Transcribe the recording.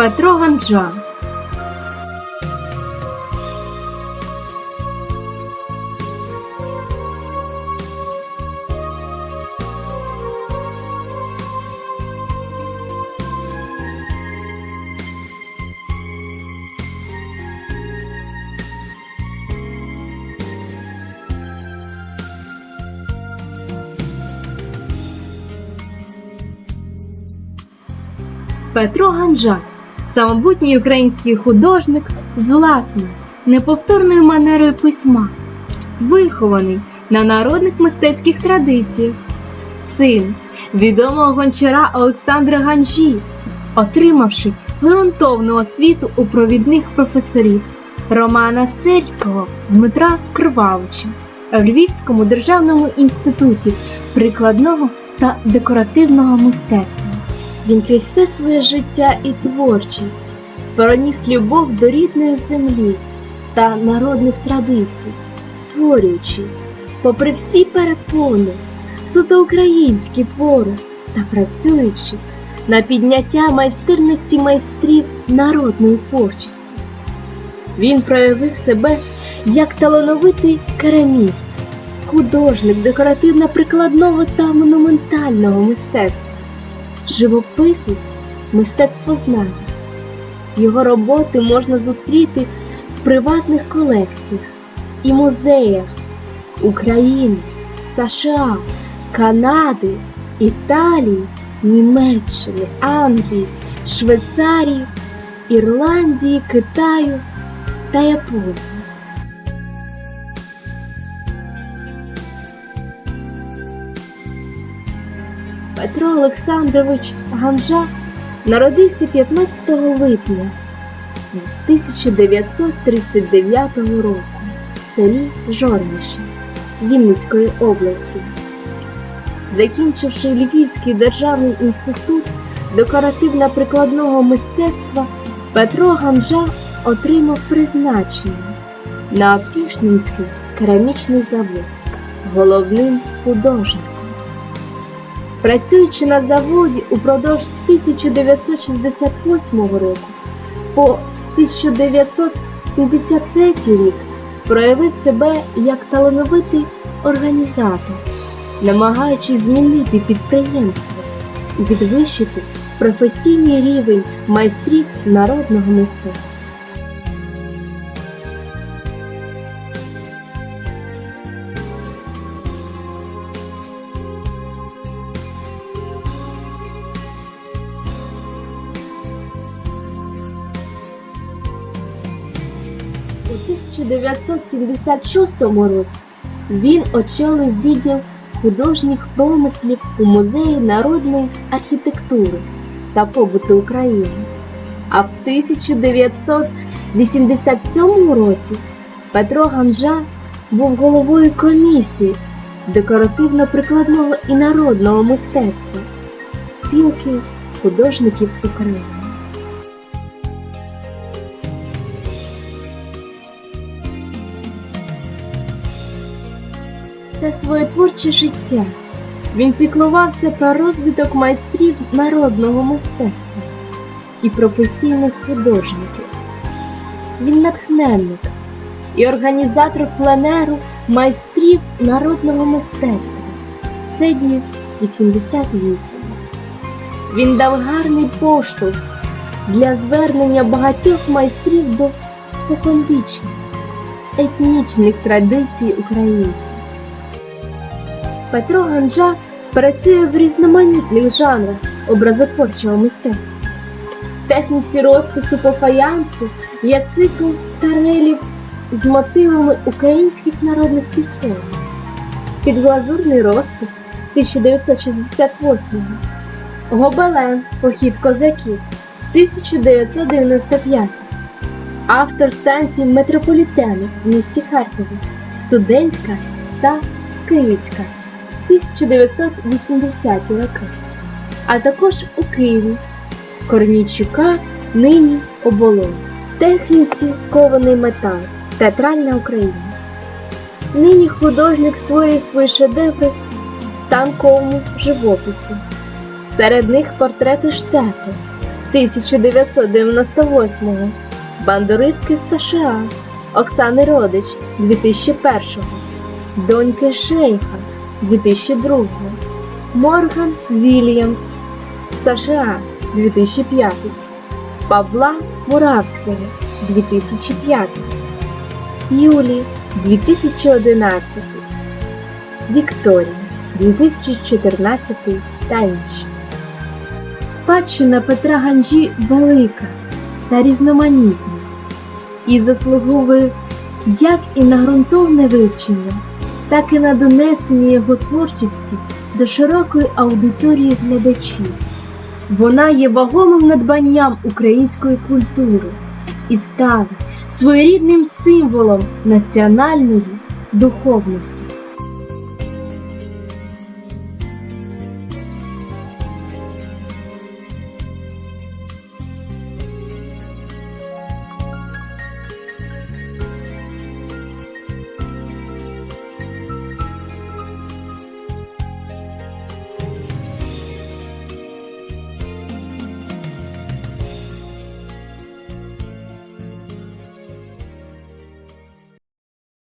Петро Ганджа Петро Ганджа самобутній український художник з власною неповторною манерою письма, вихований на народних мистецьких традиціях, син відомого гончара Олександра Ганжі, отримавши ґрунтовну освіту у провідних професорів Романа Сельського Дмитра Кривавича в Львівському державному інституті прикладного та декоративного мистецтва. Він крізь все своє життя і творчість проніс любов до рідної землі та народних традицій, створюючи, попри всі перепони, суто українські твори та працюючи на підняття майстерності майстрів народної творчості. Він проявив себе як талановитий кераміст, художник декоративно-прикладного та монументального мистецтва живописець, мистецтвознавець. Його роботи можна зустріти в приватних колекціях і музеях України, США, Канади, Італії, Німеччини, Англії, Швейцарії, Ірландії, Китаю та Японії. Петро Олександрович Ганжа народився 15 липня 1939 року в селі Жорниші Вінницької області. Закінчивши Львівський державний інститут декоративно-прикладного мистецтва, Петро Ганжа отримав призначення на Опішнинський керамічний завод головним художником. Працюючи на заводі упродовж 1968 року по 1973 рік проявив себе як талановитий організатор, намагаючись змінити підприємство і підвищити професійний рівень майстрів народного мистецтва. У 1976 році він очолив відділ художніх промислів у Музеї народної архітектури та побуту України. А в 1987 році Петро Ганжа був головою комісії декоративно-прикладного і народного мистецтва спілки художників України. Все своє творче життя він піклувався про розвиток майстрів народного мистецтва і професійних художників. Він натхненник і організатор пленеру майстрів народного мистецтва Седнів 88. Він дав гарний поштовх для звернення багатьох майстрів до споконвічних етнічних традицій українців. Петро Ганжа працює в різноманітних жанрах образотворчого мистецтва. В техніці розпису по фаянсу є цикл тарелів з мотивами українських народних пісень. Підглазурний розпис 1968 Гобелен Похід козаків 1995 Автор станції Метрополітену в місті Харкові Студентська та Київська 1980 роки, а також у Києві Корнійчука нині оболонь. В техніці кований метал, театральна Україна. Нині художник створює свої шедеври в станковому живописі. Серед них портрети штепи, 1998 Бандуристки з США Оксани Родич 2001 Доньки Шейха 2002 Морган Вільямс США 2005 Павла Муравського 2005 Юлі 2011 Вікторія 2014 та інші. Спадщина Петра Ганжі велика та різноманітна. І заслуговує як і на ґрунтовне вивчення, так і на донесення його творчості до широкої аудиторії глядачів. Вона є вагомим надбанням української культури і стала своєрідним символом національної духовності.